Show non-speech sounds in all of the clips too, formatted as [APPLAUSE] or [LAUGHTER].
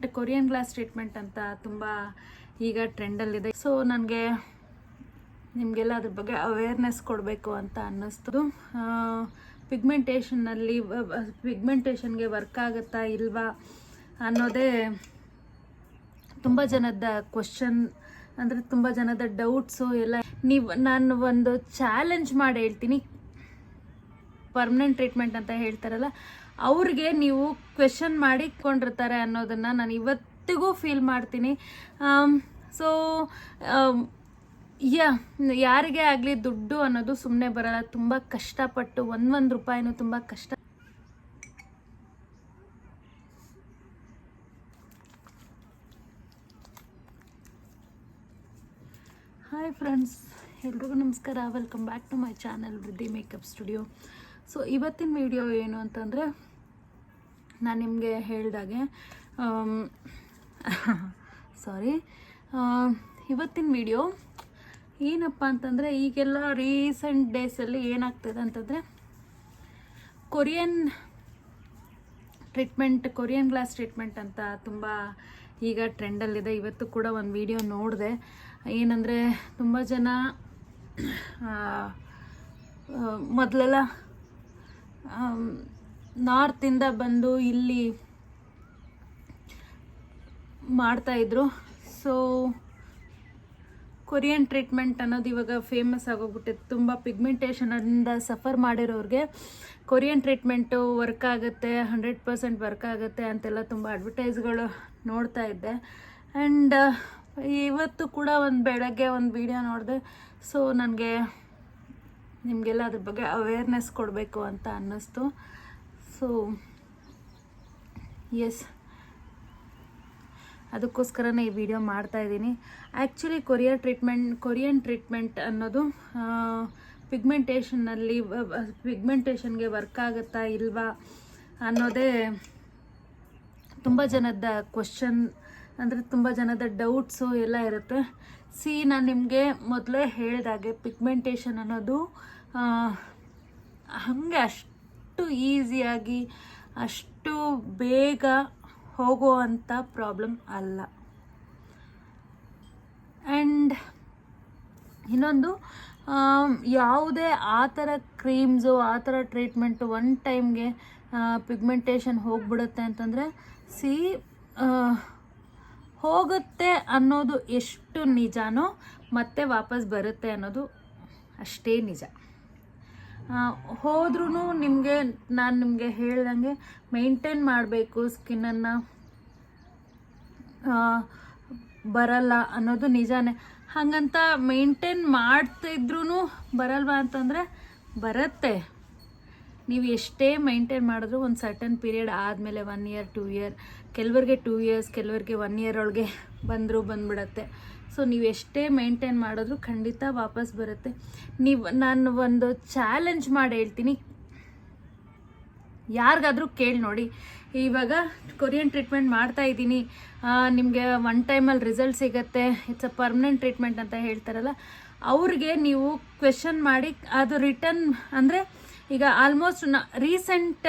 Treatment Korean glass treatment ಅಂತ ತುಂಬ ಈಗ ಟ್ರೆಂಡಲ್ಲಿದೆ ಸೊ ನನಗೆ ನಿಮಗೆಲ್ಲ ಅದ್ರ ಬಗ್ಗೆ ಅವೇರ್ನೆಸ್ ಕೊಡಬೇಕು ಅಂತ ಅನ್ನಿಸ್ತು. ಪಿಗ್ಮೆಂಟೇಷನ್ನಲ್ಲಿ ಪಿಗ್ಮೆಂಟೇಷನ್ಗೆ ವರ್ಕ್ ಆಗುತ್ತಾ ಇಲ್ವಾ ಅನ್ನೋದೇ ತುಂಬ ಜನದ ಕ್ವಶನ್ ಅಂದರೆ ತುಂಬ ಜನದ ಡೌಟ್ಸು ಎಲ್ಲ. ನೀವು, ನಾನು ಒಂದು ಚಾಲೆಂಜ್ ಮಾಡಿ ಹೇಳ್ತೀನಿ. ಪರ್ಮನೆಂಟ್ ಟ್ರೀಟ್ಮೆಂಟ್ ಅಂತ ಹೇಳ್ತಾರಲ್ಲ ಅವ್ರಿಗೆ ನೀವು ಕ್ವೆಶನ್ ಮಾಡಿ ಕೊಂಡಿರ್ತಾರೆ ಅನ್ನೋದನ್ನು ನಾನು ಇವತ್ತಿಗೂ ಫೀಲ್ ಮಾಡ್ತೀನಿ. ಸೊ ಯಾ, ಯಾರಿಗೆ ಆಗಲಿ ದುಡ್ಡು ಅನ್ನೋದು ಸುಮ್ಮನೆ ಬರಲ್ಲ. ತುಂಬ ಕಷ್ಟಪಟ್ಟು ಒಂದೊಂದು ರೂಪಾಯಿನೂ ತುಂಬ ಕಷ್ಟ ಹಾಯ್ ಫ್ರೆಂಡ್ಸ್ ಎಲ್ರಿಗೂ ನಮಸ್ಕಾರ. Welcome back to my channel Vriddhi makeup studio so ಇವತ್ತಿನ ವಿಡಿಯೋ ಏನು ಅಂತಂದರೆ ನಾನು ನಿಮಗೆ ಹೇಳಿದಾಗೆ ಸಾರಿ [LAUGHS] ಇವತ್ತಿನ ವಿಡಿಯೋ ಏನಪ್ಪ ಅಂತಂದರೆ ಈಗೆಲ್ಲ ರೀಸೆಂಟ್ ಡೇಸಲ್ಲಿ ಏನಾಗ್ತದೆ ಅಂತಂದರೆ Korean treatment Korean glass treatment ಅಂತ ತುಂಬ ಈಗ ಟ್ರೆಂಡಲ್ಲಿದೆ ಇವತ್ತು ಕೂಡ ಒಂದು ವಿಡಿಯೋ ನೋಡಿದೆ. ಏನಂದರೆ ತುಂಬ ಜನ ಮೊದಲೆಲ್ಲ ನಾರ್ತಿಂದ ಬಂದು ಇಲ್ಲಿ ಮಾಡ್ತಾಯಿದ್ರು ಸೊ ಕೊರಿಯನ್ ಟ್ರೀಟ್ಮೆಂಟ್ ಅನ್ನೋದು ಇವಾಗ ಫೇಮಸ್ ಆಗೋಗ್ಬಿಟ್ಟಿದೆ ತುಂಬ ಪಿಗ್ಮೆಂಟೇಷನಿಂದ ಸಫರ್ ಮಾಡಿರೋರಿಗೆ. ಕೊರಿಯನ್ ಟ್ರೀಟ್ಮೆಂಟು ವರ್ಕ್ ಆಗುತ್ತೆ ಹಂಡ್ರೆಡ್ ಪರ್ಸೆಂಟ್ ವರ್ಕ್ ಆಗುತ್ತೆ ಅಂತೆಲ್ಲ ತುಂಬ ಅಡ್ವರ್ಟೈಸ್ಗಳು ನೋಡ್ತಾ ಇದ್ದೆ. ಆ್ಯಂಡ್ ಇವತ್ತು ಕೂಡ ಒಂದು ಬೆಳಗ್ಗೆ ಒಂದು ವಿಡಿಯೋ ನೋಡಿದೆ. ಸೊ ನನಗೆ ನಿಮಗೆಲ್ಲ ಅದ್ರ ಬಗ್ಗೆ ಅವೇರ್ನೆಸ್ ಕೊಡಬೇಕು ಅಂತ ಅನ್ನಿಸ್ತು. ಸೊ ಎಸ್ ಅದಕ್ಕೋಸ್ಕರನೇ ಈ ವಿಡಿಯೋ ಮಾಡ್ತಾ ಇದ್ದೀನಿ. Actually courier treatment Korean treatment ಅನ್ನೋದು ಪಿಗ್ಮೆಂಟೇಷನ್ನಲ್ಲಿ ಪಿಗ್ಮೆಂಟೇಷನ್ಗೆ ವರ್ಕ್ ಆಗುತ್ತಾ ಇಲ್ವಾ ಅನ್ನೋದೇ ತುಂಬ ಜನದ ಕ್ವಶನ್ ಅಂದರೆ ತುಂಬ ಜನದ ಡೌಟ್ಸು ಎಲ್ಲ ಇರುತ್ತೆ. ಸಿ ನಾನು ನಿಮಗೆ ಮೊದಲೇ ಹೇಳಿದಾಗೆ ಪಿಗ್ಮೆಂಟೇಷನ್ ಅನ್ನೋದು ಹಾಗೆ ಅಷ್ಟು ಈಸಿಯಾಗಿ ಅಷ್ಟು ಬೇಗ ಹೋಗುವಂಥ ಪ್ರಾಬ್ಲಮ್ ಅಲ್ಲ. ಆ್ಯಂಡ್ ಇನ್ನೊಂದು ಯಾವುದೇ ಆ ಥರ ಕ್ರೀಮ್ಸು ಆ ಥರ ಟ್ರೀಟ್ಮೆಂಟು ಒನ್ ಟೈಮ್ಗೆ ಪಿಗ್ಮೆಂಟೇಷನ್ ಹೋಗ್ಬಿಡುತ್ತೆ ಅಂತಂದರೆ ಸಿ ಹೋಗುತ್ತೆ ಅನ್ನೋದು ಎಷ್ಟು ನಿಜಾನೋ ಮತ್ತೆ ವಾಪಸ್ ಬರುತ್ತೆ ಅನ್ನೋದು ಅಷ್ಟೇ ನಿಜ. ಹೋದ್ರೂ ನಿಮಗೆ, ನಾನು ನಿಮಗೆ ಹೇಳ್ದಂಗೆ ಮೇಂಟೈನ್ ಮಾಡಬೇಕು ಸ್ಕಿನ್ನನ್ನು ಬರಲ್ಲ ಅನ್ನೋದು ನಿಜಾನೇ. ಹಾಗಂತ ಮೇಂಟೈನ್ ಮಾಡ್ತಿದ್ರೂ ಬರಲ್ವಾ ಅಂತಂದರೆ ಬರುತ್ತೆ. ನೀವು ಎಷ್ಟೇ ಮೈಂಟೈನ್ ಮಾಡಿದ್ರು ಒಂದು ಸರ್ಟನ್ ಪೀರಿಯಡ್ ಆದಮೇಲೆ ಒನ್ ಇಯರ್ ಟೂ ಇಯರ್ ಕೆಲವರಿಗೆ ಟೂ ಇಯರ್ಸ್ ಕೆಲವರಿಗೆ ಒನ್ ಇಯರ್ ಒಳಗೆ ಬಂದರೂ ಬಂದ್ಬಿಡತ್ತೆ. ಸೊ ನೀವು ಎಷ್ಟೇ ಮೇಂಟೈನ್ ಮಾಡಿದ್ರು ಖಂಡಿತ ವಾಪಸ್ ಬರುತ್ತೆ. ನೀವು, ನಾನು ಒಂದು ಚಾಲೆಂಜ್ ಮಾಡಿ ಹೇಳ್ತೀನಿ. ಯಾರಿಗಾದರೂ ಕೇಳಿ ನೋಡಿ. ಇವಾಗ ಕೊರಿಯನ್ ಟ್ರೀಟ್ಮೆಂಟ್ ಮಾಡ್ತಾ ಇದ್ದೀನಿ. ನಿಮಗೆ ಒನ್ ಟೈಮಲ್ಲಿ ರಿಸಲ್ಟ್ ಸಿಗುತ್ತೆ. ಇಟ್ಸ್ ಅ ಪರ್ಮನೆಂಟ್ ಟ್ರೀಟ್ಮೆಂಟ್ ಅಂತ ಹೇಳ್ತಾರಲ್ಲ. ಅವ್ರಿಗೆ ನೀವು ಕ್ವೆಶನ್ ಮಾಡಿ, ಅದು ರಿಟರ್ನ್ ಅಂದರೆ ಈಗ ಆಲ್ಮೋಸ್ಟ್ನ ರೀಸೆಂಟ್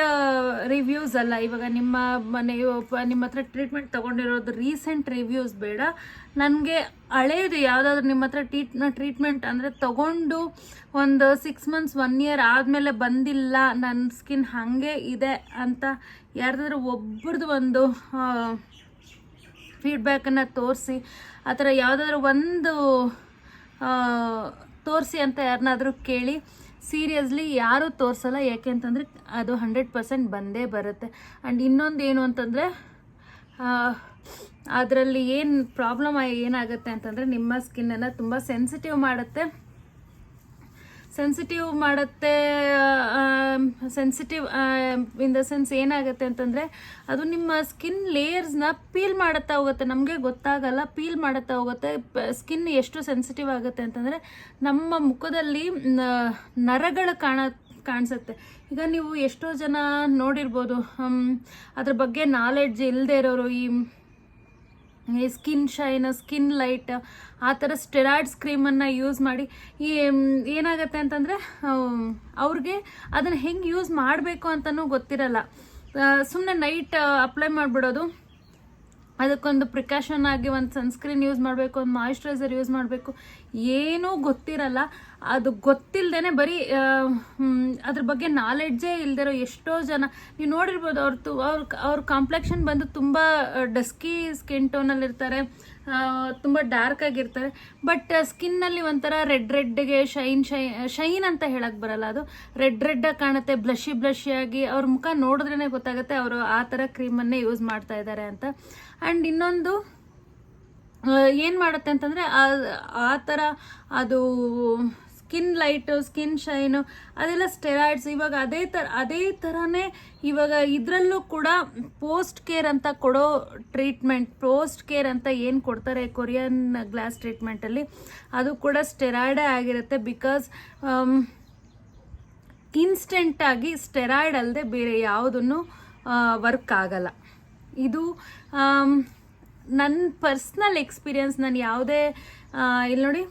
ರಿವ್ಯೂಸ್ ಅಲ್ಲ, ಇವಾಗ ನಿಮ್ಮ ಮನೆ, ನಿಮ್ಮ ಹತ್ರ ಟ್ರೀಟ್ಮೆಂಟ್ ತೊಗೊಂಡಿರೋದು ರೀಸೆಂಟ್ ರಿವ್ಯೂಸ್ ಬೇಡ. ನನಗೆ ಹಳೆಯದು ಯಾವುದಾದ್ರೂ ನಿಮ್ಮ ಹತ್ರ ಟ್ರೀಟ್ ಟ್ರೀಟ್ಮೆಂಟ್ ಅಂದರೆ ತಗೊಂಡು ಒಂದು ಸಿಕ್ಸ್ ಮಂತ್ಸ್ ಒನ್ ಇಯರ್ ಆದಮೇಲೆ ಬಂದಿಲ್ಲ ನನ್ನ ಸ್ಕಿನ್ ಹಾಗೆ ಇದೆ ಅಂತ ಯಾರ್ದಾದ್ರೂ ಒಬ್ರದ್ದು ಒಂದು ಫೀಡ್ಬ್ಯಾಕನ್ನು ತೋರಿಸಿ, ಆ ಥರ ಯಾವುದಾದ್ರೂ ಒಂದು ತೋರಿಸಿ ಅಂತ ಯಾರನ್ನಾದರೂ ಕೇಳಿ. ಸೀರಿಯಸ್ಲಿ ಯಾರೂ ತೋರಿಸಲ್ಲ, ಯಾಕೆ ಅಂತಂದರೆ ಅದು ಹಂಡ್ರೆಡ್ ಪರ್ಸೆಂಟ್ ಬಂದೇ ಬರುತ್ತೆ. ಆ್ಯಂಡ್ ಇನ್ನೊಂದು ಏನು ಅಂತಂದರೆ ಅದರಲ್ಲಿ ಏನು ಪ್ರಾಬ್ಲಮ್ ಏನಾಗುತ್ತೆ ಅಂತಂದರೆ ನಿಮ್ಮ ಸ್ಕಿನ್ನನ್ನು ತುಂಬ ಸೆನ್ಸಿಟಿವ್ ಮಾಡುತ್ತೆ. ಸೆನ್ಸಿಟಿವ್ ಮಾಡುತ್ತೆ ಸೆನ್ಸಿಟಿವ್ ಇನ್ ದ ಸೆನ್ಸ್ ಏನಾಗುತ್ತೆ ಅಂತಂದರೆ ಅದು ನಿಮ್ಮ ಸ್ಕಿನ್ ಲೇಯರ್ಸ್ನ ಪೀಲ್ ಮಾಡುತ್ತಾ ಹೋಗುತ್ತೆ. ನಮಗೆ ಗೊತ್ತಾಗಲ್ಲ ಪೀಲ್ ಮಾಡುತ್ತಾ ಹೋಗುತ್ತೆ. ಸ್ಕಿನ್ ಎಷ್ಟು ಸೆನ್ಸಿಟಿವ್ ಆಗುತ್ತೆ ಅಂತಂದರೆ ನಮ್ಮ ಮುಖದಲ್ಲಿ ನರಗಳು ಕಾಣ, ಕಾಣಿಸುತ್ತೆ. ಈಗ ನೀವು ಎಷ್ಟೋ ಜನ ನೋಡಿರ್ಬೋದು ಅದ್ರ ಬಗ್ಗೆ ನಾಲೆಡ್ಜ್ ಇಲ್ಲದೆ ಇರೋರು ಈ ಸ್ಕಿನ್ ಶೈನ್, ಸ್ಕಿನ್ ಲೈಟ್, ಆ ಥರ ಸ್ಟೆರಾಯ್ಡ್ಸ್ ಕ್ರೀಮನ್ನು ಯೂಸ್ ಮಾಡಿ ಈ ಏನಾಗುತ್ತೆ ಅಂತಂದರೆ ಅವ್ರಿಗೆ ಅದನ್ನು ಹೆಂಗೆ ಯೂಸ್ ಮಾಡಬೇಕು ಅಂತಲೂ ಗೊತ್ತಿರಲ್ಲ. ಸುಮ್ಮನೆ ನೈಟ್, ಅಪ್ಲೈ ಮಾಡಿಬಿಡೋದು. ಅದಕ್ಕೊಂದು ಪ್ರಿಕಾಷನ್ ಆಗಿ ಒಂದು ಸನ್ಸ್ಕ್ರೀನ್ ಯೂಸ್ ಮಾಡಬೇಕು ಒಂದು ಮಾಯಿಶ್ಚರೈಸರ್ ಯೂಸ್ ಮಾಡಬೇಕು. ಏನೂ ಗೊತ್ತಿರಲ್ಲ. ಅದು ಗೊತ್ತಿಲ್ಲದೇ ಬರೀ ಅದ್ರ ಬಗ್ಗೆ ನಾಲೆಡ್ಜೇ ಇಲ್ದಿರೋ ಎಷ್ಟೋ ಜನ. ನೀವು ನೋಡಿರ್ಬೋದು ಅವ್ರ ತು ಅವ್ರ ಅವ್ರ ಕಾಂಪ್ಲೆಕ್ಷನ್ ಬಂದು ತುಂಬ ಡಸ್ಕಿ ಸ್ಕಿನ್ ಟೋನಲ್ಲಿ ಇರ್ತಾರೆ ಆ, ತುಂಬ ಡಾರ್ಕ್ ಆಗಿರ್ತಾರೆ. ಬಟ್ ಸ್ಕಿನ್ನಲ್ಲಿ ಒಂಥರ ರೆಡ್ ರೆಡ್ಗೆ ಶೈನ್ ಶೈ ಶೈನ್ ಅಂತ ಹೇಳಕ್ಕೆ ಬರಲ್ಲ ಅದು. ರೆಡ್ ರೆಡ್ಡಾಗಿ ಕಾಣುತ್ತೆ ಬ್ಲಷಿ ಬ್ಲಷಿಯಾಗಿ ಅವ್ರ ಮುಖ ನೋಡಿದ್ರೇ ಗೊತ್ತಾಗುತ್ತೆ ಅವರು ಆ ಥರ ಕ್ರೀಮನ್ನೇ ಯೂಸ್ ಮಾಡ್ತಾ ಇದ್ದಾರೆ ಅಂತ. ಆ್ಯಂಡ್ ಇನ್ನೊಂದು ಏನು ಮಾಡುತ್ತೆ ಅಂತಂದರೆ ಆ ಥರ ಅದು ಸ್ಕಿನ್ ಲೈಟು, ಸ್ಕಿನ್ ಶೈನು, ಅದೆಲ್ಲ ಸ್ಟೆರಾಯ್ಡ್ಸ್. ಇವಾಗ ಅದೇ ಥರ ಅದೇ ಥರನೇ ಇವಾಗ ಇದರಲ್ಲೂ ಕೂಡ ಪೋಸ್ಟ್ ಕೇರ್ ಅಂತ ಕೊಡೋ ಟ್ರೀಟ್ಮೆಂಟ್, ಪೋಸ್ಟ್ ಕೇರ್ ಅಂತ ಏನು ಕೊಡ್ತಾರೆ ಕೊರಿಯನ್ ಗ್ಲಾಸ್ ಟ್ರೀಟ್ಮೆಂಟಲ್ಲಿ ಅದು ಕೂಡ ಸ್ಟೆರಾಯ್ಡೇ ಆಗಿರುತ್ತೆ ಬಿಕಾಸ್ ಇನ್ಸ್ಟೆಂಟಾಗಿ ಸ್ಟೆರಾಯ್ಡ್ ಅಲ್ಲದೆ ಬೇರೆ ಯಾವುದನ್ನು ವರ್ಕ್ ಆಗಲ್ಲ. ಇದು ನನ್ನ ಪರ್ಸ್ನಲ್ ಎಕ್ಸ್ಪೀರಿಯನ್ಸ್, ನಾನು ಯಾವುದೇ ಇಲ್ಲಿ ನೋಡಿ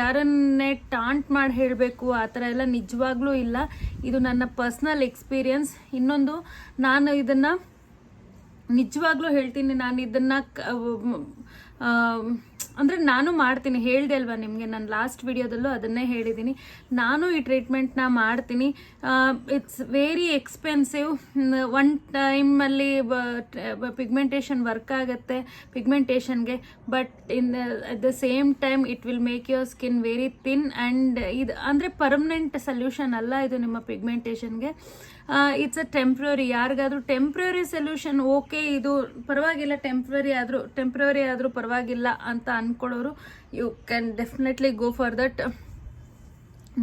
ಯಾರನ್ನೇ ಟಾಂಟ್ ಮಾಡಿ ಹೇಳಬೇಕು, ಆ ಥರ ಎಲ್ಲ ನಿಜವಾಗ್ಲೂ ಇಲ್ಲ. ಇದು ನನ್ನ ಪರ್ಸ್ನಲ್ ಎಕ್ಸ್ಪೀರಿಯನ್ಸ್. ಇನ್ನೊಂದು, ನಾನು ಇದನ್ನು ನಿಜವಾಗ್ಲೂ ಹೇಳ್ತೀನಿ, ನಾನು ಇದನ್ನು ಅಂದರೆ ನಾನು ಮಾಡ್ತೀನಿ, ಹೇಳಿದೆ ಅಲ್ವಾ ನಿಮಗೆ, ನಾನು ಲಾಸ್ಟ್ ವಿಡಿಯೋದಲ್ಲೂ ಅದನ್ನೇ ಹೇಳಿದ್ದೀನಿ ನಾನು ಈ ಟ್ರೀಟ್ಮೆಂಟ್ನ ಮಾಡ್ತೀನಿ. ಇಟ್ಸ್ ವೆರಿ ಎಕ್ಸ್ಪೆನ್ಸಿವ್ ಒನ್ ಟೈಮಲ್ಲಿ ಪಿಗ್ಮೆಂಟೇಷನ್ ವರ್ಕ್ ಆಗುತ್ತೆ ಪಿಗ್ಮೆಂಟೇಷನ್ಗೆ but in at the same time it will make your skin very thin and ಇದು, ಅಂದರೆ ಪರ್ಮನೆಂಟ್ ಸೊಲ್ಯೂಷನ್ ಅಲ್ಲ ಇದು ನಿಮ್ಮ ಪಿಗ್ಮೆಂಟೇಷನ್ಗೆ ಇಟ್ಸ್ ಅ ಟೆಂಪ್ರರಿ ಯಾರಿಗಾದ್ರೂ ಟೆಂಪ್ರರಿ ಸೊಲ್ಯೂಷನ್ ಓಕೆ ಇದು ಪರವಾಗಿಲ್ಲ ಟೆಂಪ್ರರಿ ಆದರೂ ಟೆಂಪ್ರರಿ ಆದರೂ ಪರವಾಗಿಲ್ಲ ಅಂತ ಅಂದ್ಕೊಳ್ಳೋರು you can definitely go for that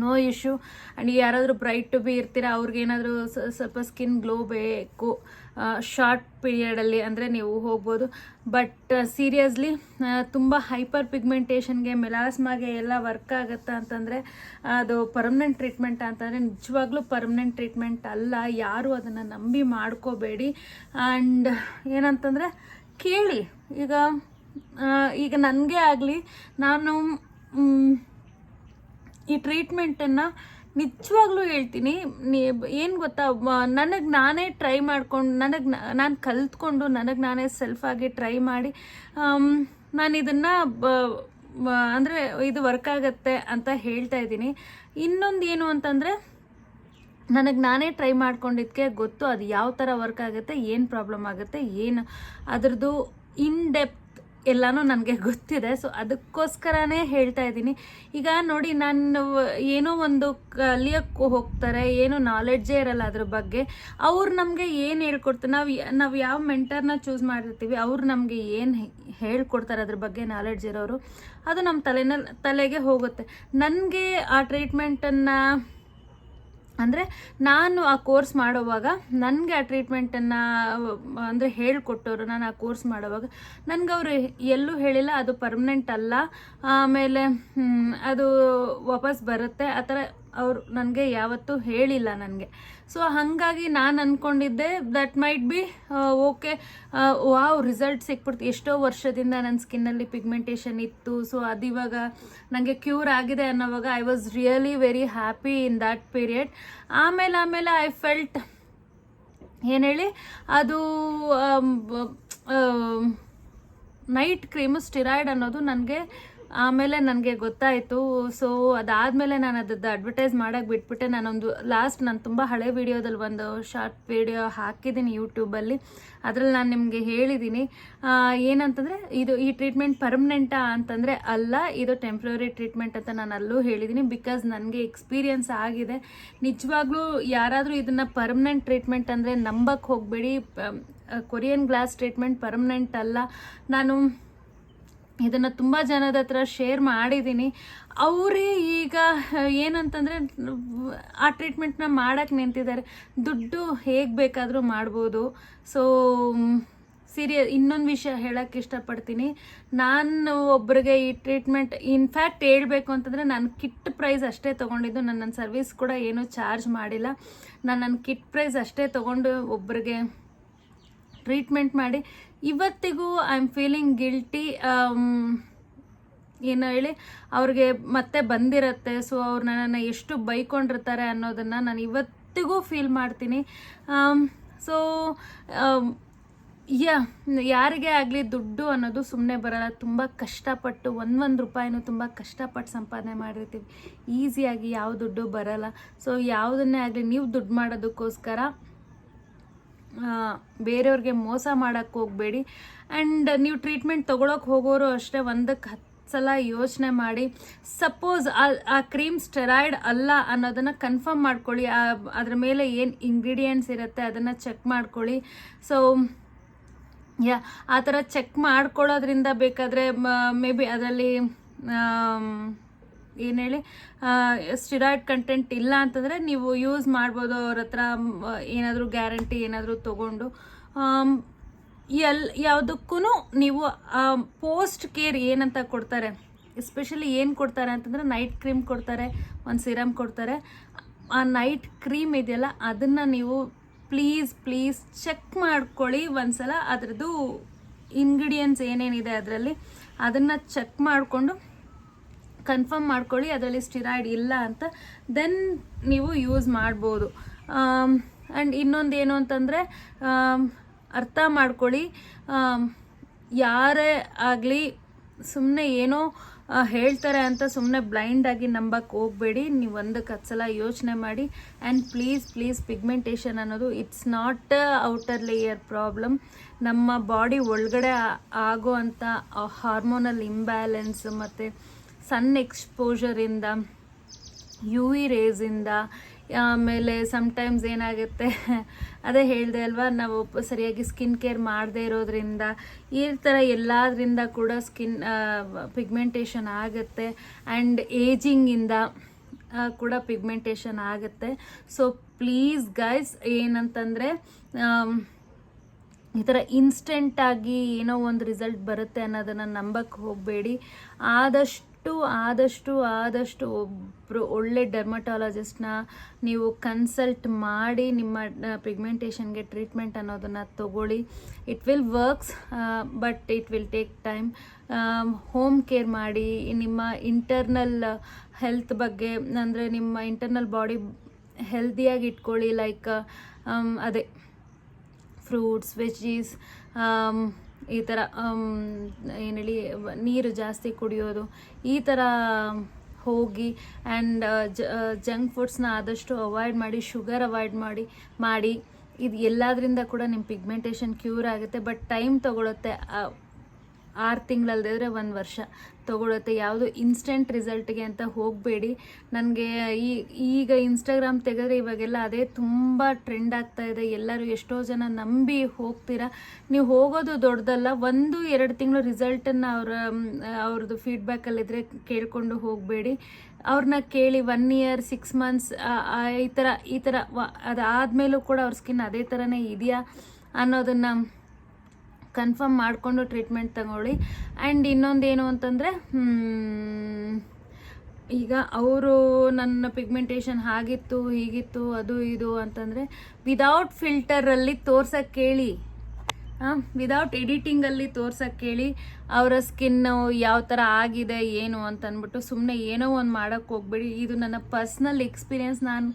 no issue and ಯಾರಾದರೂ ಬ್ರೈಟ್ ಟು ಬಿ ಇರ್ತೀರ, ಅವ್ರಿಗೇನಾದರೂ ಸ್ವಲ್ಪ ಸ್ಕಿನ್ ಗ್ಲೋ ಬೇಕು. ಶಾರ್ಟ್ ಪೀರಿಯಡಲ್ಲಿ ಅಂದರೆ ನೀವು ಹೋಗ್ಬೋದು. ಬಟ್ ಸೀರಿಯಸ್ಲಿ ತುಂಬ ಹೈಪರ್ ಪಿಗ್ಮೆಂಟೇಷನ್ಗೆ ಮೆಲಾಸ್ಮಾಗೆ ಎಲ್ಲ ವರ್ಕ್ ಆಗುತ್ತಾ ಅಂತಂದರೆ, ಅದು ಪರ್ಮನೆಂಟ್ ಟ್ರೀಟ್ಮೆಂಟ್ ಅಂತಂದರೆ ನಿಜವಾಗ್ಲೂ ಪರ್ಮನೆಂಟ್ ಟ್ರೀಟ್ಮೆಂಟ್ ಅಲ್ಲ. ಯಾರೂ ಅದನ್ನು ನಂಬಿ ಮಾಡ್ಕೋಬೇಡಿ. ಆ್ಯಂಡ್ ಏನಂತಂದರೆ, ಕೇಳಿ. ಈಗ ಈಗ ನನಗೆ ಆಗಲಿ, ನಾನು ಈ ಟ್ರೀಟ್ಮೆಂಟನ್ನು ನಿಜವಾಗ್ಲೂ ಹೇಳ್ತೀನಿ ಏನು ಗೊತ್ತಾ ನನಗೆ ನಾನೇ ಟ್ರೈ ಮಾಡ್ಕೊಂಡು, ನನಗೆ ನಾನು ಕಲ್ತ್ಕೊಂಡು ನನಗೆ ನಾನೇ ಸೆಲ್ಫಾಗಿ ಟ್ರೈ ಮಾಡಿ ನಾನು ಇದನ್ನು ಅಂದರೆ ಇದು ವರ್ಕ್ ಆಗುತ್ತೆ ಅಂತ ಹೇಳ್ತಾ ಇದ್ದೀನಿ. ಇನ್ನೊಂದು ಏನು ಅಂತಂದರೆ, ನನಗೆ ನಾನೇ ಟ್ರೈ ಮಾಡ್ಕೊಂಡಿದ್ದಕ್ಕೆ ಗೊತ್ತು ಅದು ಯಾವ ಥರ ವರ್ಕ್ ಆಗುತ್ತೆ, ಏನು ಪ್ರಾಬ್ಲಮ್ ಆಗುತ್ತೆ, ಏನು, ಅದ್ರದ್ದು ಇನ್ ಡೆಪ್ತ್ ಎಲ್ಲನೂ ನನಗೆ ಗೊತ್ತಿದೆ. ಸೊ ಅದಕ್ಕೋಸ್ಕರನೇ ಹೇಳ್ತಾ ಇದ್ದೀನಿ. ಈಗ ನೋಡಿ, ನಾನು ಏನೋ ಒಂದು ಕಲಿಯೋಕ್ಕೆ ಹೋಗ್ತಾರೆ, ಏನೋ ನಾಲೆಡ್ಜೇ ಇರಲ್ಲ ಅದ್ರ ಬಗ್ಗೆ. ಅವ್ರು ನಮಗೆ ಏನು ಹೇಳ್ಕೊಡ್ತಾರೆ ನಾವು ನಾವು ಯಾವ ಮೆಂಟರ್ನ ಚೂಸ್ ಮಾಡಿರ್ತೀವಿ, ಅವ್ರು ನಮಗೆ ಏನು ಹೇಳ್ಕೊಡ್ತಾರೆ ಅದ್ರ ಬಗ್ಗೆ ನಾಲೆಡ್ಜ್ ಇರೋರು, ಅದು ನಮ್ಮ ತಲೆನ, ತಲೆಗೆ ಹೋಗುತ್ತೆ. ನನಗೆ ಆ ಟ್ರೀಟ್ಮೆಂಟನ್ನು ಅಂದರೆ ನಾನು ಆ ಕೋರ್ಸ್ ಮಾಡೋವಾಗ ನನಗೆ ಆ ಟ್ರೀಟ್ಮೆಂಟನ್ನು ಅಂದರೆ ಹೇಳಿಕೊಟ್ಟವರು ನಾನು ಆ ಕೋರ್ಸ್ ಮಾಡೋವಾಗ, ನನಗೆ ಅವರು ಎಲ್ಲೂ ಹೇಳಿಲ್ಲ, ಅದು ಪರ್ಮನೆಂಟ್ ಅಲ್ಲ. ಆಮೇಲೆ ಅದು ವಾಪಸ್ ಬರುತ್ತೆ. ಆ ಥರ ಅವರು ನನಗೆ ಯಾವತ್ತೂ ಹೇಳಿಲ್ಲ ನನಗೆ. ಸೊ ಹಾಗಾಗಿ ನಾನು ಅಂದ್ಕೊಂಡಿದ್ದೆ that might be okay wow result ಸಿಕ್ಬಿಡ್ತು. ಎಷ್ಟೋ ವರ್ಷದಿಂದ ನನ್ನ ಸ್ಕಿನ್ನಲ್ಲಿ ಪಿಗ್ಮೆಂಟೇಷನ್ ಇತ್ತು. ಸೊ ಅದು ಇವಾಗ ನನಗೆ ಕ್ಯೂರ್ ಆಗಿದೆ ಅನ್ನೋವಾಗ I was really very happy in that period ಆಮೇಲೆ ಆಮೇಲೆ ಐ ಫೆಲ್ಟ್ ಏನು ಹೇಳಿ, ಅದು ನೈಟ್ ಕ್ರೀಮು ಸ್ಟಿರಾಯ್ಡ್ ಅನ್ನೋದು ನನಗೆ ಆಮೇಲೆ ನನಗೆ ಗೊತ್ತಾಯಿತು. ಸೊ ಅದಾದಮೇಲೆ ನಾನು ಅದದ್ದು ಅಡ್ವರ್ಟೈಸ್ ಮಾಡೋಕ್ಕೆ ಬಿಟ್ಬಿಟ್ಟೆ. ನಾನೊಂದು ಲಾಸ್ಟ್ ನಾನು ತುಂಬ ಹಳೆ ವಿಡಿಯೋದಲ್ಲಿ ಒಂದು ಶಾರ್ಟ್ ವಿಡಿಯೋ ಹಾಕಿದ್ದೀನಿ ಯೂಟ್ಯೂಬಲ್ಲಿ ಅದರಲ್ಲಿ ನಾನು ನಿಮಗೆ ಹೇಳಿದ್ದೀನಿ ಏನಂತಂದರೆ, ಇದು ಈ ಟ್ರೀಟ್ಮೆಂಟ್ ಪರ್ಮನೆಂಟಾ ಅಂತಂದರೆ ಅಲ್ಲ, ಇದು ಟೆಂಪ್ರರಿ ಟ್ರೀಟ್ಮೆಂಟ್ ಅಂತ ನಾನು ಅಲ್ಲೂ ಹೇಳಿದ್ದೀನಿ ಬಿಕಾಸ್ ನನಗೆ ಎಕ್ಸ್ಪೀರಿಯನ್ಸ್ ಆಗಿದೆ. ನಿಜವಾಗ್ಲೂ ಯಾರಾದರೂ ಇದನ್ನು ಪರ್ಮನೆಂಟ್ ಟ್ರೀಟ್ಮೆಂಟ್ ಅಂದರೆ ನಂಬಕ್ಕೆ ಹೋಗಬೇಡಿ. ಕೊರಿಯನ್ ಗ್ಲಾಸ್ ಟ್ರೀಟ್ಮೆಂಟ್ ಪರ್ಮನೆಂಟ್ ಅಲ್ಲ. ನಾನು ಇದನ್ನು ತುಂಬ ಜನದ ಹತ್ರ ಶೇರ್ ಮಾಡಿದ್ದೀನಿ ಅವರೇ ಈಗ, ಏನಂತಂದರೆ, ಆ ಟ್ರೀಟ್ಮೆಂಟ್ನ ಮಾಡೋಕ್ಕೆ ನಿಂತಿದ್ದಾರೆ. ದುಡ್ಡು ಹೇಗೆ ಬೇಕಾದರೂ ಮಾಡ್ಬೋದು. ಸೊ ಸೀರಿಯ ಇನ್ನೊಂದು ವಿಷಯ ಹೇಳೋಕ್ಕೆ ಇಷ್ಟಪಡ್ತೀನಿ. ನಾನು ಒಬ್ಬರಿಗೆ ಈ ಟ್ರೀಟ್ಮೆಂಟ್ ಇನ್ಫ್ಯಾಕ್ಟ್ ಹೇಳಬೇಕು ಅಂತಂದರೆ, ನಾನು ಕಿಟ್ ಪ್ರೈಸ್ ಅಷ್ಟೇ ತೊಗೊಂಡಿದ್ದು. ನಾನು ನನ್ನ ಸರ್ವಿಸ್ ಕೂಡ ಏನೂ ಚಾರ್ಜ್ ಮಾಡಿಲ್ಲ. ನಾನು ನನ್ನ ಕಿಟ್ ಪ್ರೈಸ್ ಅಷ್ಟೇ ತೊಗೊಂಡು ಒಬ್ಬರಿಗೆ ಟ್ರೀಟ್ಮೆಂಟ್ ಮಾಡಿ ಇವತ್ತಿಗೂ ಐ ಆಮ್ ಫೀಲಿಂಗ್ ಗಿಲ್ಟಿ ಏನು ಹೇಳಿ, ಅವ್ರಿಗೆ ಮತ್ತೆ ಬಂದಿರತ್ತೆ ಸೊ ಅವ್ರು ನನ್ನನ್ನು ಎಷ್ಟು ಬೈಕೊಂಡಿರ್ತಾರೆ ಅನ್ನೋದನ್ನು ನಾನು ಇವತ್ತಿಗೂ ಫೀಲ್ ಮಾಡ್ತೀನಿ. ಸೊ ಯ ಯಾರಿಗೆ ಆಗಲಿ ದುಡ್ಡು ಅನ್ನೋದು ಸುಮ್ಮನೆ ಬರಲ್ಲ, ತುಂಬ ಕಷ್ಟಪಟ್ಟು ಒಂದೊಂದು ರೂಪಾಯಿನೂ ತುಂಬ ಕಷ್ಟಪಟ್ಟು ಸಂಪಾದನೆ ಮಾಡಿರ್ತೀವಿ. ಈಸಿಯಾಗಿ ಯಾವ ದುಡ್ಡು ಬರಲ್ಲ. ಸೊ ಯಾವುದನ್ನೇ ಆಗಲಿ ನೀವು ದುಡ್ಡು ಮಾಡೋದಕ್ಕೋಸ್ಕರ ಬೇರೆಯವ್ರಿಗೆ ಮೋಸ ಮಾಡೋಕ್ಕೆ ಹೋಗಬೇಡಿ. ಆ್ಯಂಡ್ ನೀವು ಟ್ರೀಟ್ಮೆಂಟ್ ತೊಗೊಳಕ್ಕೆ ಹೋಗೋರು ಅಷ್ಟೇ ಒಂದಕ್ಕೆ ಹತ್ತು ಸಲ ಯೋಚನೆ ಮಾಡಿ. ಸಪೋಸ್ ಆ ಕ್ರೀಮ್ ಸ್ಟೆರಾಯ್ಡ್ ಅಲ್ಲ ಅನ್ನೋದನ್ನು ಕನ್ಫರ್ಮ್ ಮಾಡ್ಕೊಳ್ಳಿ. ಅದ್ರ ಮೇಲೆ ಏನು ಇಂಗ್ರೀಡಿಯೆಂಟ್ಸ್ ಇರುತ್ತೆ ಅದನ್ನು ಚೆಕ್ ಮಾಡ್ಕೊಳ್ಳಿ. ಸೊ ಯಾ, ಆ ಥರ ಚೆಕ್ ಮಾಡ್ಕೊಳ್ಳೋದ್ರಿಂದ ಬೇಕಾದರೆ, ಮೇ ಬಿ ಅದರಲ್ಲಿ ಏನು ಹೇಳಿ ಸ್ಟಿರಾಯ್ಡ್ ಕಂಟೆಂಟ್ ಇಲ್ಲ ಅಂತಂದರೆ ನೀವು ಯೂಸ್ ಮಾಡ್ಬೋದು ಅವ್ರ ಹತ್ರ ಏನಾದರೂ ಗ್ಯಾರಂಟಿ ಏನಾದರೂ ತೊಗೊಂಡು. ಎಲ್ ಯಾವುದಕ್ಕೂ ನೀವು ಪೋಸ್ಟ್ ಕೇರ್ ಏನಂತ ಕೊಡ್ತಾರೆ ಎಸ್ಪೆಷಲಿ ಏನು ಕೊಡ್ತಾರೆ ಅಂತಂದರೆ ನೈಟ್ ಕ್ರೀಮ್ ಕೊಡ್ತಾರೆ, ಒಂದು ಸಿರಮ್ ಕೊಡ್ತಾರೆ. ಆ ನೈಟ್ ಕ್ರೀಮ್ ಇದೆಯಲ್ಲ, ಅದನ್ನು ನೀವು ಪ್ಲೀಸ್ ಪ್ಲೀಸ್ ಚೆಕ್ ಮಾಡ್ಕೊಳ್ಳಿ ಒಂದ್ಸಲ. ಅದರದ್ದು ಇಂಗ್ರೀಡಿಯೆಂಟ್ಸ್ ಏನೇನಿದೆ ಅದರಲ್ಲಿ, ಅದನ್ನು ಚೆಕ್ ಮಾಡಿಕೊಂಡು ಕನ್ಫರ್ಮ್ ಮಾಡ್ಕೊಳ್ಳಿ, ಅದರಲ್ಲಿ ಸ್ಟಿರಾಯ್ಡ್ ಇಲ್ಲ ಅಂತ ದೆನ್ ನೀವು ಯೂಸ್ ಮಾಡ್ಬೋದು. ಆ್ಯಂಡ್ ಇನ್ನೊಂದು ಏನು ಅಂತಂದರೆ ಅರ್ಥ ಮಾಡ್ಕೊಳ್ಳಿ. ಯಾರೇ ಆಗಲಿ ಸುಮ್ಮನೆ ಏನೋ ಹೇಳ್ತಾರೆ ಅಂತ ಸುಮ್ಮನೆ ಬ್ಲೈಂಡಾಗಿ ನಂಬಕ್ಕೆ ಹೋಗಬೇಡಿ. ನೀವು ಒಂದಕ್ಕೆ ಹತ್ತು ಸಲ ಯೋಚನೆ ಮಾಡಿ. ಆ್ಯಂಡ್ ಪ್ಲೀಸ್ ಪ್ಲೀಸ್ ಪಿಗ್ಮೆಂಟೇಷನ್ ಅನ್ನೋದು it's not outer layer problem ನಮ್ಮ ಬಾಡಿ ಒಳಗಡೆ ಆಗೋ ಅಂಥ ಹಾರ್ಮೋನಲ್ ಇಂಬ್ಯಾಲೆನ್ಸ್ ಮತ್ತು ಸನ್ ಎಕ್ಸ್ಪೋಜರಿಂದ ಯು ವಿ ರೇಸಿಂದ ಆಮೇಲೆ ಸಮ್ಟೈಮ್ಸ್ ಏನಾಗುತ್ತೆ? [LAUGHS] ಅದೇ ಹೇಳಿದೆ ಅಲ್ವಾ, ನಾವು ಸರಿಯಾಗಿ ಸ್ಕಿನ್ ಕೇರ್ ಮಾಡದೇ ಇರೋದ್ರಿಂದ, ಈ ಥರ ಎಲ್ಲದರಿಂದ ಕೂಡ ಸ್ಕಿನ್ ಪಿಗ್ಮೆಂಟೇಷನ್ ಆಗುತ್ತೆ. ಆ್ಯಂಡ್ ಏಜಿಂಗಿಂದ ಕೂಡ ಪಿಗ್ಮೆಂಟೇಷನ್ ಆಗುತ್ತೆ. ಸೊ ಪ್ಲೀಸ್ ಗೈಸ್ ಏನಂತಂದರೆ ಈ ಥರ ಇನ್ಸ್ಟೆಂಟಾಗಿ ಏನೋ ಒಂದು ರಿಸಲ್ಟ್ ಬರುತ್ತೆ ಅನ್ನೋದನ್ನು ನಂಬಕ್ಕೆ ಹೋಗಬೇಡಿ. ಆದಷ್ಟು ಆದಷ್ಟು ಆದಷ್ಟು ಒಬ್ಬರು ಒಳ್ಳೆ ಡರ್ಮಟಾಲಜಿಸ್ಟ್ನ ನೀವು ಕನ್ಸಲ್ಟ್ ಮಾಡಿ ನಿಮ್ಮ ಪಿಗ್ಮೆಂಟೇಷನ್ಗೆ ಟ್ರೀಟ್ಮೆಂಟ್ ಅನ್ನೋದನ್ನು ತಗೊಳ್ಳಿ. It will works but it will take time home care ಮಾಡಿ, ನಿಮ್ಮ ಇಂಟರ್ನಲ್ ಹೆಲ್ತ್ ಬಗ್ಗೆ, ಅಂದರೆ ನಿಮ್ಮ ಇಂಟರ್ನಲ್ ಬಾಡಿ ಹೆಲ್ದಿಯಾಗಿ ಇಟ್ಕೊಳ್ಳಿ ಲೈಕ್ ಅದೇ ಫ್ರೂಟ್ಸ್ ವೆಜ್ಜೀಸ್ ಈ ಥರ ಏನು ಹೇಳಿ, ನೀರು ಜಾಸ್ತಿ ಕುಡಿಯೋದು, ಈ ಥರ ಹೋಗಿ ಆ್ಯಂಡ್ ಜಂಕ್ ಫುಡ್ಸ್ನ ಆದಷ್ಟು ಅವಾಯ್ಡ್ ಮಾಡಿ ಶುಗರ್ ಅವಾಯ್ಡ್ ಮಾಡಿ ಮಾಡಿ, ಇದು ಎಲ್ಲದರಿಂದ ಕೂಡ ನಿಮ್ಮ ಪಿಗ್ಮೆಂಟೇಷನ್ ಕ್ಯೂರ್ ಆಗುತ್ತೆ ಬಟ್ ಟೈಮ್ ತೊಗೊಳುತ್ತೆ ಆರು ತಿಂಗಳಲ್ದಿದ್ರೆ ಒಂದು ವರ್ಷ. ತೊಗೊಳುತ್ತೆ, ಯಾವುದು ಇನ್ಸ್ಟೆಂಟ್ ರಿಸಲ್ಟ್ಗೆ ಅಂತ ಹೋಗಬೇಡಿ. ನನಗೆ ಈ, ಈಗ ಇನ್ಸ್ಟಾಗ್ರಾಮ್ ತೆಗೆದ್ರೆ ಇವಾಗೆಲ್ಲ ಅದೇ ತುಂಬ ಟ್ರೆಂಡ್ ಆಗ್ತಾ ಇದೆ. ಎಲ್ಲರೂ ಎಷ್ಟೋ ಜನ ನಂಬಿ ಹೋಗ್ತೀರಾ. ನೀವು ಹೋಗೋದು ದೊಡ್ಡದಲ್ಲ, ಒಂದು, ಎರಡು ತಿಂಗಳು ರಿಸಲ್ಟನ್ನು ಅವರ ಅವ್ರದ್ದು ಫೀಡ್ಬ್ಯಾಕಲ್ಲಿದ್ದರೆ ಕೇಳಿಕೊಂಡು ಹೋಗಬೇಡಿ. ಅವ್ರನ್ನ ಕೇಳಿ ಒನ್ ಇಯರ್ ಸಿಕ್ಸ್ ಮಂತ್ಸ್ ಈ ಥರ ಈ ಥರ ಅದಾದಮೇಲೂ ಕೂಡ ಅವ್ರ ಸ್ಕಿನ್ ಅದೇ ಥರನೇ ಇದೆಯಾ ಅನ್ನೋದನ್ನು ಕನ್ಫರ್ಮ್ ಮಾಡಿಕೊಂಡು ಟ್ರೀಟ್ಮೆಂಟ್ ತಗೊಳ್ಳಿ. ಆ್ಯಂಡ್ ಇನ್ನೊಂದು ಏನು ಅಂತಂದರೆ ಈಗ ಅವರು ನನ್ನ ಪಿಗ್ಮೆಂಟೇಷನ್ ಹಾಗಿತ್ತು, ಹೀಗಿತ್ತು, ಅದು ಇದು ಅಂತಂದರೆ ವಿದೌಟ್ ಫಿಲ್ಟರಲ್ಲಿ ತೋರ್ಸಕ್ಕೆ ಕೇಳಿ. ವಿದೌಟ್ ಎಡಿಟಿಂಗಲ್ಲಿ ತೋರ್ಸೋಕ್ಕೆ ಕೇಳಿ, ಅವರ ಸ್ಕಿನ್ನು ಯಾವ ಥರ ಆಗಿದೆ, ಏನು ಅಂತಂದ್ಬಿಟ್ಟು ಸುಮ್ಮನೆ ಏನೋ ಒಂದು ಮಾಡೋಕ್ಕೆ ಹೋಗ್ಬೇಡಿ. ಇದು ನನ್ನ ಪರ್ಸ್ನಲ್ ಎಕ್ಸ್ಪೀರಿಯನ್ಸ್ ನಾನು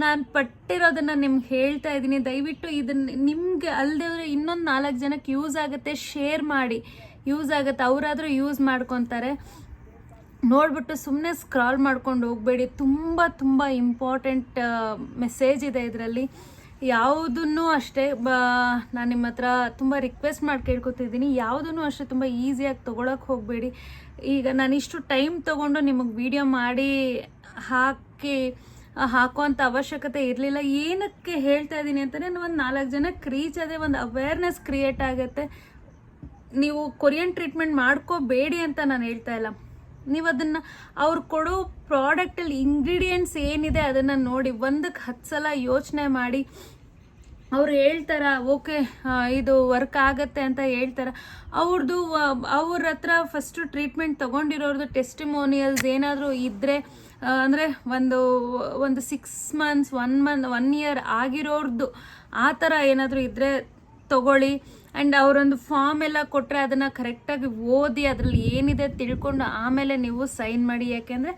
ನಾನು ಪಟ್ಟಿರೋದನ್ನು ನಿಮ್ಗೆ ಹೇಳ್ತಾ ಇದ್ದೀನಿ ದಯವಿಟ್ಟು ಇದನ್ನ ನಿಮ್ಗೆ ಅಲ್ಲದೆ ಇನ್ನೊಂದು ನಾಲ್ಕು ಜನಕ್ಕೆ ಯೂಸ್ ಆಗುತ್ತೆ ಶೇರ್ ಮಾಡಿ. ಯೂಸ್ ಆಗುತ್ತೆ, ಅವರಾದರೂ ಯೂಸ್ ಮಾಡ್ಕೊತಾರೆ. ನೋಡ್ಬಿಟ್ಟು ಸುಮ್ಮನೆ ಸ್ಕ್ರಾಲ್ ಮಾಡ್ಕೊಂಡು ಹೋಗಬೇಡಿ. ತುಂಬ ತುಂಬ ಇಂಪಾರ್ಟೆಂಟ್ ಮೆಸೇಜ್ ಇದೆ ಇದರಲ್ಲಿ. ಯಾವುದನ್ನು ಅಷ್ಟೇ, ಬ, ನಾನು ನಿಮ್ಮ ಹತ್ರ ತುಂಬ ರಿಕ್ವೆಸ್ಟ್ ಮಾಡಿ ಕೇಳ್ಕೊತಿದ್ದೀನಿ. ಯಾವುದನ್ನು ಅಷ್ಟೇ ತುಂಬ ಈಸಿಯಾಗಿ ತೊಗೊಳಕ್ಕೆ ಹೋಗಬೇಡಿ. ಈಗ ನಾನು ಇಷ್ಟು ಟೈಮ್ ತೊಗೊಂಡು ನಿಮಗೆ ವಿಡಿಯೋ ಮಾಡಿ ಹಾಕಿ ಹಾಕುವಂಥ ಅವಶ್ಯಕತೆ ಇರಲಿಲ್ಲ. ಏನಕ್ಕೆ ಹೇಳ್ತಾ ಇದ್ದೀನಿ ಅಂತಾನೆ ಒಂದು ನಾಲ್ಕು ಜನಕ್ಕೆ ರೀಚ್ ಅದೇ ಒಂದು ಅವೇರ್ನೆಸ್ ಕ್ರಿಯೇಟ್ ಆಗುತ್ತೆ. ನೀವು ಕೊರಿಯನ್ ಟ್ರೀಟ್ಮೆಂಟ್ ಮಾಡ್ಕೋಬೇಡಿ ಅಂತ ನಾನು ಹೇಳ್ತಾ ಇಲ್ಲ. ನೀವು ಅದನ್ನು, ಅವ್ರು ಕೊಡೋ ಪ್ರಾಡಕ್ಟಲ್ಲಿ ಇಂಗ್ರೀಡಿಯೆಂಟ್ಸ್ ಏನಿದೆ ಅದನ್ನು ನೋಡಿ ಒಂದಕ್ಕೆ ಹತ್ತು ಸಲ ಯೋಚನೆ ಮಾಡಿ. ಅವ್ರು ಹೇಳ್ತಾರ, ಓಕೆ ಇದು ವರ್ಕ್ ಆಗತ್ತೆ ಅಂತ ಹೇಳ್ತಾರ? ಅವ್ರದ್ದು ಅವ್ರ ಹತ್ರ ಫಸ್ಟು ಟ್ರೀಟ್ಮೆಂಟ್ ತೊಗೊಂಡಿರೋರ್ದು ಟೆಸ್ಟಿಮೋನಿಯಲ್ಸ್ ಏನಾದರೂ ಇದ್ದರೆ ಅಂದರೆ ಒಂದು ಒಂದು six months one month one year ಆಗಿರೋರ್ದು ಆ ಥರ ಏನಾದರೂ ಇದ್ದರೆ ತಗೊಳ್ಳಿ. ಆ್ಯಂಡ್ ಅವರೊಂದು ಫಾರ್ಮ್ ಎಲ್ಲ ಕೊಟ್ಟರೆ ಅದನ್ನು ಕರೆಕ್ಟಾಗಿ ಓದಿ ಅದರಲ್ಲಿ ಏನಿದೆ ತಿಳ್ಕೊಂಡು ಆಮೇಲೆ ನೀವು ಸೈನ್ ಮಾಡಿ. ಯಾಕೆಂದರೆ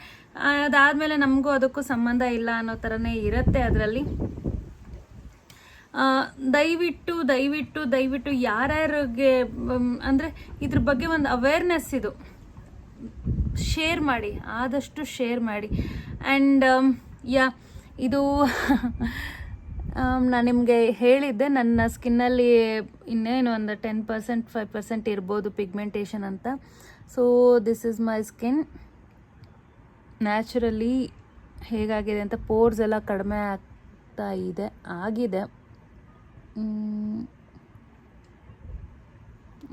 ಅದಾದಮೇಲೆ ನಮಗೂ ಅದಕ್ಕೂ ಸಂಬಂಧ ಇಲ್ಲ ಅನ್ನೋ ಥರನೇ ಇರುತ್ತೆ ಅದರಲ್ಲಿ. ದಯವಿಟ್ಟು ದಯವಿಟ್ಟು ದಯವಿಟ್ಟು ಯಾರ್ಯಾರಿಗೆ, ಅಂದ್ರೆ ಇದ್ರ ಬಗ್ಗೆ ಒಂದು ಅವೇರ್ನೆಸ್ ಇದು. ಶೇರ್ ಮಾಡಿ, ಆದಷ್ಟು ಶೇರ್ ಮಾಡಿ. ಆ್ಯಂಡ್ ಯಾ ಇದು [LAUGHS] ನಾನು ನಿಮಗೆ ಹೇಳಿದ್ದೆ, ನನ್ನ ಸ್ಕಿನ್ನಲ್ಲಿ ಇನ್ನೇನು ಒಂದು ಟೆನ್ ಪರ್ಸೆಂಟ್ ಫೈವ್ ಪರ್ಸೆಂಟ್ ಇರ್ಬೋದು ಪಿಗ್ಮೆಂಟೇಷನ್ ಅಂತ. So this is my skin naturally ಹೇಗಾಗಿದೆ ಅಂತ ಪೋರ್ಸ್ ಎಲ್ಲ ಕಡಿಮೆ ಆಗ್ತಾ ಇದೆ, ಆಗಿದೆ.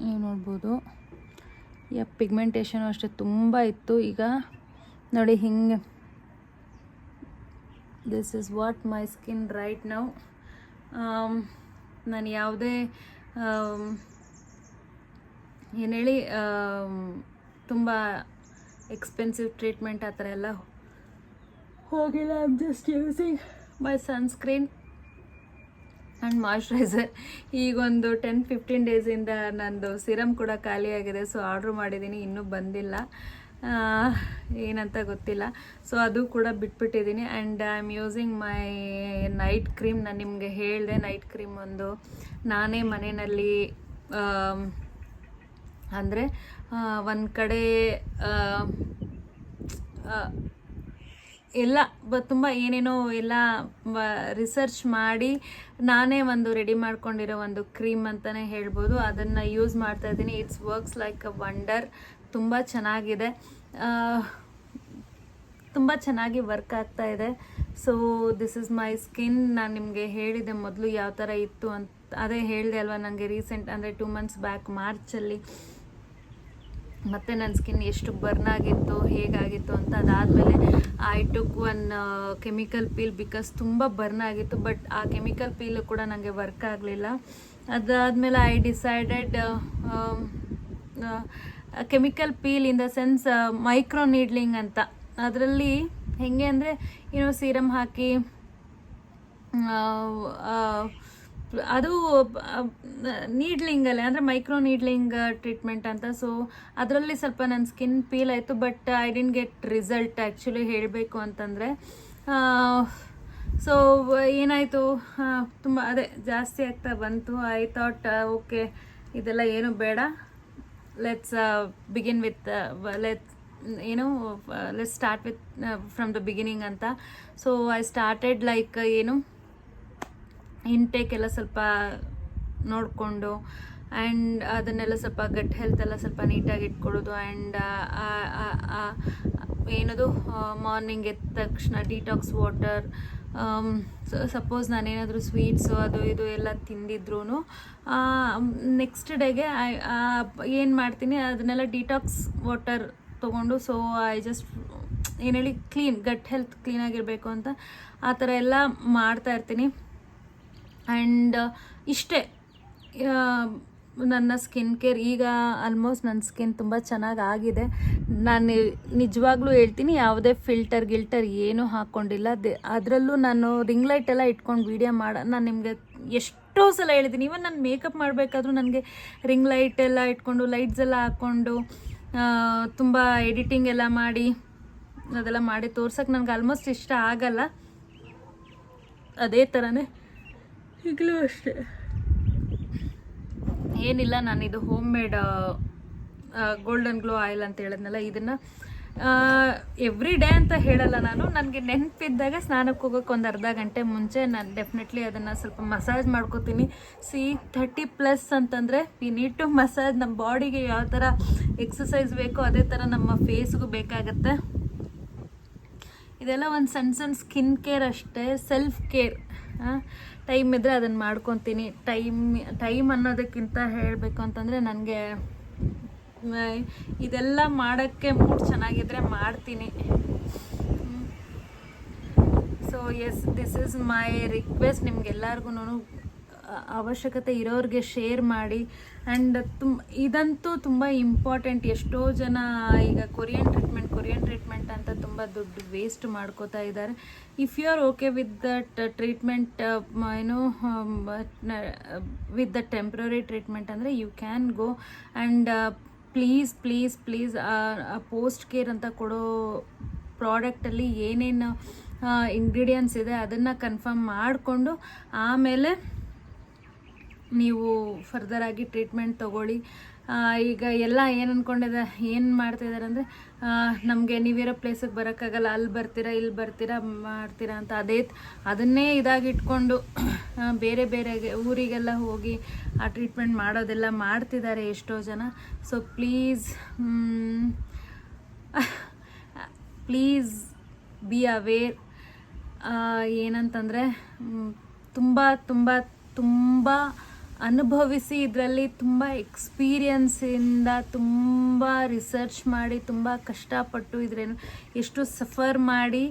ನೀವು ನೋಡ್ಬೋದು? ಯಾ ಪಿಗ್ಮೆಂಟೇಷನು ಅಷ್ಟೇ ತುಂಬ ಇತ್ತು. ಈಗ ನೋಡಿ ಹಿಂಗೆ. This is what my skin right now ನಾನು ಯಾವುದೇ ಏನು ಹೇಳಿ ತುಂಬ ಎಕ್ಸ್ಪೆನ್ಸಿವ್ ಟ್ರೀಟ್ಮೆಂಟ್ ಆ ಥರ ಎಲ್ಲ ಹೋಗಿಲ್ಲ. I am just using my sunscreen and moisturiser ಈಗೊಂದು ಟೆನ್ ಫಿಫ್ಟೀನ್ ಡೇಸಿಂದ ನಂದು ಸಿರಮ್ ಕೂಡ ಖಾಲಿಯಾಗಿದೆ ಸೊ ಆರ್ಡ್ರ್ ಮಾಡಿದ್ದೀನಿ ಇನ್ನೂ ಬಂದಿಲ್ಲ. ಏನಂತ ಗೊತ್ತಿಲ್ಲ. ಸೊ ಅದು ಕೂಡ ಬಿಟ್ಬಿಟ್ಟಿದ್ದೀನಿ and I am using my night cream ನಾನು ನಿಮಗೆ ಹೇಳಿದೆ ನೈಟ್ ಕ್ರೀಮ್ ಒಂದು ನಾನೇ ಮನೆಯಲ್ಲಿ ಅಂದರೆ ಒಂದು ಕಡೆ ಎಲ್ಲ ತುಂಬ ಏನೇನೋ ಎಲ್ಲ ರಿಸರ್ಚ್ ಮಾಡಿ ನಾನೇ ಒಂದು ರೆಡಿ ಮಾಡ್ಕೊಂಡಿರೋ ಒಂದು ಕ್ರೀಮ್ ಅಂತಲೇ ಹೇಳ್ಬೋದು. ಅದನ್ನು ಯೂಸ್ ಮಾಡ್ತಾ ಇದ್ದೀನಿ. It's works like a wonder ತುಂಬ ಚೆನ್ನಾಗಿದೆ. ತುಂಬ ಚೆನ್ನಾಗಿ ವರ್ಕ್ ಆಗ್ತಾ ಇದೆ. So this is my skin ನಾನು ನಿಮಗೆ ಹೇಳಿದೆ ಮೊದಲು ಯಾವ ಥರ ಇತ್ತು ಅಂತ, ಅದೇ ಹೇಳಿದೆ ಅಲ್ವಾ ನನಗೆ ರೀಸೆಂಟ್ ಅಂದರೆ ಟೂ ಮಂತ್ಸ್ ಬ್ಯಾಕ್ ಮಾರ್ಚಲ್ಲಿ ಮತ್ತು ನನ್ನ ಸ್ಕಿನ್ ಎಷ್ಟು ಬರ್ನ್ ಆಗಿತ್ತು, ಹೇಗಾಗಿತ್ತು ಅಂತ ಅದಾದಮೇಲೆ I took one chemical peel because ತುಂಬ ಬರ್ನ್ ಆಗಿತ್ತು ಬಟ್ ಆ ಕೆಮಿಕಲ್ ಪೀಲ್ ಕೂಡ ನನಗೆ ವರ್ಕ್ ಆಗಲಿಲ್ಲ. ಅದಾದಮೇಲೆ I decided chemical peel in the sense micro needling ಅಂತ. ಅದರಲ್ಲಿ ಹೆಂಗೆ ಅಂದರೆ ಏನೋ ಸೀರಮ್ ಹಾಕಿ ಅದು ನೀಡ್ಲಿಂಗಲ್ಲೇ ಅಂದರೆ ಮೈಕ್ರೋ ನೀಡ್ಲಿಂಗ್ ಟ್ರೀಟ್ಮೆಂಟ್ ಅಂತ. ಸೊ ಅದರಲ್ಲಿ ಸ್ವಲ್ಪ ನನ್ನ ಸ್ಕಿನ್ ಪೀಲ್ ಆಯಿತು but I didn't get result actually ಹೇಳಬೇಕು ಅಂತಂದರೆ ಸೊ ಏನಾಯಿತು? ತುಂಬ, ಅದೇ, ಜಾಸ್ತಿ ಆಗ್ತಾ ಬಂತು. ಐ ಥಾಟ್ ಓಕೆ ಇದೆಲ್ಲ ಏನು ಬೇಡ. ಲೆಟ್ಸ್ ಬಿಗಿನ್ ವಿತ್ ಲೆಟ್ಸ್ ಏನು let's start with from the beginning ಅಂತ. ಸೊ ಐ ಸ್ಟಾರ್ಟೆಡ್ ಲೈಕ್ ಏನು ಇಂಟೇಕ್ ಎಲ್ಲ ಸ್ವಲ್ಪ ನೋಡಿಕೊಂಡು ಆ್ಯಂಡ್ ಅದನ್ನೆಲ್ಲ ಸ್ವಲ್ಪ ಗಟ್ ಹೆಲ್ತ್ ಎಲ್ಲ ಸ್ವಲ್ಪ ನೀಟಾಗಿ ಇಟ್ಕೊಳ್ಳೋದು ಆ್ಯಂಡ್ ಏನದು ಮಾರ್ನಿಂಗ್ ಎದ್ದ ತಕ್ಷಣ ಡಿಟಾಕ್ಸ್ ವಾಟರ್ ಸಪೋಸ್ ನಾನೇನಾದರೂ ಸ್ವೀಟ್ಸು ಅದು ಇದು ಎಲ್ಲ ತಿಂದಿದ್ರು ನೆಕ್ಸ್ಟ್ ಡೇಗೆ ಏನು ಮಾಡ್ತೀನಿ, ಅದನ್ನೆಲ್ಲ ಡಿಟಾಕ್ಸ್ ವಾಟರ್ ತೊಗೊಂಡು ಸೊ ಐ ಜಸ್ಟ್ ಏನು ಹೇಳಿ ಕ್ಲೀನ್ ಗಟ್ ಹೆಲ್ತ್ ಕ್ಲೀನಾಗಿರಬೇಕು ಅಂತ, ಆ ಥರ ಎಲ್ಲ ಮಾಡ್ತಾ ಇರ್ತೀನಿ. ಆ್ಯಂಡ್ ಇಷ್ಟೇ ನನ್ನ ಸ್ಕಿನ್ ಕೇರ್ ಈಗ ಆಲ್ಮೋಸ್ಟ್ ನನ್ನ ಸ್ಕಿನ್ ತುಂಬ ಚೆನ್ನಾಗಿ ಆಗಿದೆ. ನಾನು ನಿಜವಾಗ್ಲೂ ಹೇಳ್ತೀನಿ, ಯಾವುದೇ ಫಿಲ್ಟರ್ ಗಿಲ್ಟರ್ ಏನೂ ಹಾಕ್ಕೊಂಡಿಲ್ಲ ಅದರಲ್ಲೂ ನಾನು ರಿಂಗ್ ಲೈಟ್ ಎಲ್ಲ ಇಟ್ಕೊಂಡು ವೀಡಿಯೋ ಮಾಡ, ನಾನು ನಿಮಗೆ ಎಷ್ಟೋ ಸಲ ಹೇಳಿದ್ದೀನಿ. ಇವನ್ ನಾನು ಮೇಕಪ್ ಮಾಡಬೇಕಾದ್ರೂ ನನಗೆ ರಿಂಗ್ ಲೈಟ್ ಎಲ್ಲ ಇಟ್ಕೊಂಡು ಲೈಟ್ಸ್ ಎಲ್ಲ ಹಾಕ್ಕೊಂಡು ತುಂಬ ಎಡಿಟಿಂಗ್ ಎಲ್ಲ ಮಾಡಿ, ಅದೆಲ್ಲ ಮಾಡಿ ತೋರ್ಸೋಕ್ಕೆ ನನಗೆ ಆಲ್ಮೋಸ್ಟ್ ಇಷ್ಟ ಆಗಲ್ಲ. ಅದೇ ಥರನೇ ಈಗಲೂ ಅಷ್ಟೇ. ಏನಿಲ್ಲ, ನಾನು ಇದು home made golden glow oil ಅಂತ ಹೇಳಿದ್ನಲ್ಲ, ಇದನ್ನು ಎವ್ರಿ ಡೇ ಅಂತ ಹೇಳಲ್ಲ ನಾನು. ನನಗೆ ನೆನಪಿದ್ದಾಗ ಸ್ನಾನಕ್ಕೆ ಹೋಗೋಕೆ ಒಂದು ಅರ್ಧ ಗಂಟೆ ಮುಂಚೆ ನಾನು ಡೆಫಿನೆಟ್ಲಿ ಅದನ್ನು ಸ್ವಲ್ಪ ಮಸಾಜ್ ಮಾಡ್ಕೋತೀನಿ. ಸಿ ಥರ್ಟಿ ಪ್ಲಸ್ ಅಂತಂದರೆ ವಿ ನೀಡ್ ಟು ಮಸಾಜ್ ನಮ್ಮ ಬಾಡಿಗೆ ಯಾವ ಥರ ಎಕ್ಸಸೈಸ್ ಬೇಕೋ ಅದೇ ಥರ ನಮ್ಮ ಫೇಸ್ಗೂ ಬೇಕಾಗತ್ತೆ. ಇದೆಲ್ಲ ಒಂದು ಸಣ್ಣ ಸಣ್ಣ ಸ್ಕಿನ್ ಕೇರ್ ಅಷ್ಟೇ ಸೆಲ್ಫ್ ಕೇರ್ ಟೈಮ್ ಇದ್ದರೆ ಅದನ್ನು ಮಾಡ್ಕೊತೀನಿ. ಟೈಮ್ ಟೈಮ್ ಅನ್ನೋದಕ್ಕಿಂತ ಹೇಳಬೇಕು ಅಂತಂದರೆ ನನಗೆ ಇದೆಲ್ಲ ಮಾಡೋಕ್ಕೆ ಮೂಡ್ ಚೆನ್ನಾಗಿದ್ರೆ ಮಾಡ್ತೀನಿ. So yes this is my request ನಿಮ್ಗೆಲ್ಲರಿಗೂ ಅವಶ್ಯಕತೆ ಇರೋರಿಗೆ ಶೇರ್ ಮಾಡಿ ಆ್ಯಂಡ್ ತುಂಬ ಇದಂತೂ ತುಂಬ ಇಂಪಾರ್ಟೆಂಟ್ ಎಷ್ಟೋ ಜನ ಈಗ ಕೊರಿಯನ್ ಟ್ರೀಟ್ಮೆಂಟ್ ಕೊರಿಯನ್ ಟ್ರೀಟ್ಮೆಂಟ್ ಅಂತ ತುಂಬ ದುಡ್ಡು ವೇಸ್ಟ್ ಮಾಡ್ಕೋತಾ ಇದ್ದಾರೆ. If you are okay with that treatment ಏನು ವಿತ್ ದ ಟೆಂಪ್ರರಿ ಟ್ರೀಟ್ಮೆಂಟ್ ಅಂದರೆ you can go and please please please post care ಅಂತ ಕೊಡೋ ಪ್ರಾಡಕ್ಟಲ್ಲಿ ಏನೇನು ಇಂಗ್ರೀಡಿಯೆಂಟ್ಸ್ ಇದೆ ಅದನ್ನು ಕನ್ಫರ್ಮ್ ಮಾಡಿಕೊಂಡು ಆಮೇಲೆ ನೀವು ಫರ್ದರ್ ಆಗಿ ಟ್ರೀಟ್ಮೆಂಟ್ ತೊಗೊಳ್ಳಿ. ಈಗ ಎಲ್ಲ ಏನು ಅಂದ್ಕೊಂಡಿದೆ ಏನು ಮಾಡ್ತಿದ್ದಾರೆ ಅಂದರೆ ನಮಗೆ ನೀವಿರೋ ಪ್ಲೇಸಿಗೆ ಬರೋಕ್ಕಾಗಲ್ಲ. ಅಲ್ಲಿ ಬರ್ತೀರಾ ಇಲ್ಲಿ ಬರ್ತೀರಾ, ಮಾಡ್ತೀರಾ ಅಂತ ಅದೇ ಅದನ್ನೇ ಇದಾಗಿ ಇಟ್ಕೊಂಡು ಬೇರೆ ಬೇರೆ ಊರಿಗೆಲ್ಲ ಹೋಗಿ ಆ ಟ್ರೀಟ್ಮೆಂಟ್ ಮಾಡೋದೆಲ್ಲ ಮಾಡ್ತಿದ್ದಾರೆ ಎಷ್ಟೋ ಜನ. So please please be aware ಏನಂತಂದರೆ ತುಂಬ ತುಂಬ ತುಂಬ ಅನುಭವಿಸಿ ಇದರಲ್ಲಿ ತುಂಬ ಎಕ್ಸ್ಪೀರಿಯನ್ಸಿಂದ ತುಂಬ ರಿಸರ್ಚ್ ಮಾಡಿ, ತುಂಬ ಕಷ್ಟಪಟ್ಟು ಇದ್ರೇನು ಎಷ್ಟು ಸಫರ್ ಮಾಡಿ,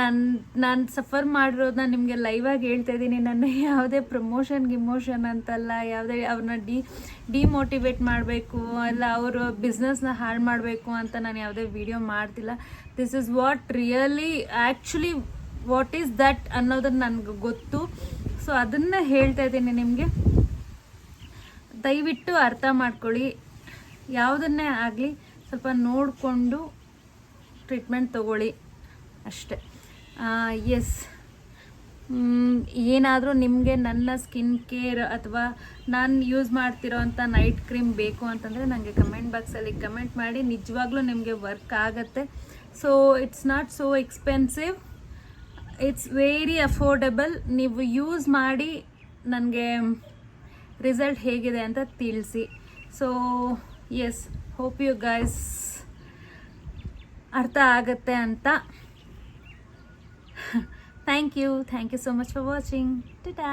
ನಾನು ನಾನು ಸಫರ್ ಮಾಡಿರೋದನ್ನ ನಿಮಗೆ ಲೈವಾಗಿ ಹೇಳ್ತಾ ಇದ್ದೀನಿ. ನನ್ನ ಯಾವುದೇ ಪ್ರಮೋಷನ್ ಗಿಮೋಷನ್ ಅಂತಲ್ಲ, ಯಾವುದೇ ಅವ್ರನ್ನ ಡಿ ಡಿಮೋಟಿವೇಟ್ ಮಾಡಬೇಕು, ಅಲ್ಲ ಅವರು ಬಿಸ್ನೆಸ್ನ ಹಾಳು ಮಾಡಬೇಕು ಅಂತ ನಾನು ಯಾವುದೇ ವಿಡಿಯೋ ಮಾಡ್ತಿಲ್ಲ. This is what really actually what is that ಅನ್ನೋದನ್ನು ನನಗೆ ಗೊತ್ತು. ಸೊ ಅದನ್ನು ಹೇಳ್ತಾ ಇದ್ದೀನಿ ನಿಮಗೆ. ದಯವಿಟ್ಟು ಅರ್ಥ ಮಾಡ್ಕೊಳ್ಳಿ. ಯಾವುದನ್ನೇ ಆಗಲಿ ಸ್ವಲ್ಪ ನೋಡಿಕೊಂಡು ಟ್ರೀಟ್ಮೆಂಟ್ ತಗೊಳ್ಳಿ ಅಷ್ಟೆ. ಎಸ್ ಏನಾದರೂ ನಿಮಗೆ ನನ್ನ ಸ್ಕಿನ್ ಕೇರ್ ಅಥವಾ ನಾನು ಯೂಸ್ ಮಾಡ್ತಿರೋ ಅಂಥ ನೈಟ್ ಕ್ರೀಮ್ ಬೇಕು ಅಂತಂದರೆ ನನಗೆ ಕಮೆಂಟ್ ಬಾಕ್ಸಲ್ಲಿ ಕಮೆಂಟ್ ಮಾಡಿ. ನಿಜವಾಗ್ಲೂ ನಿಮಗೆ ವರ್ಕ್ ಆಗುತ್ತೆ. So it's not so expensive it's very affordable ನೀವು ಯೂಸ್ ಮಾಡಿ ನನಗೆ ರಿಸಲ್ಟ್ ಹೇಗಿದೆ ಅಂತ ತಿಳಿಸಿ. So yes hope you guys ಅರ್ಥ ಆಗತ್ತೆ ಅಂತ. Thank you thank you so much for watching theta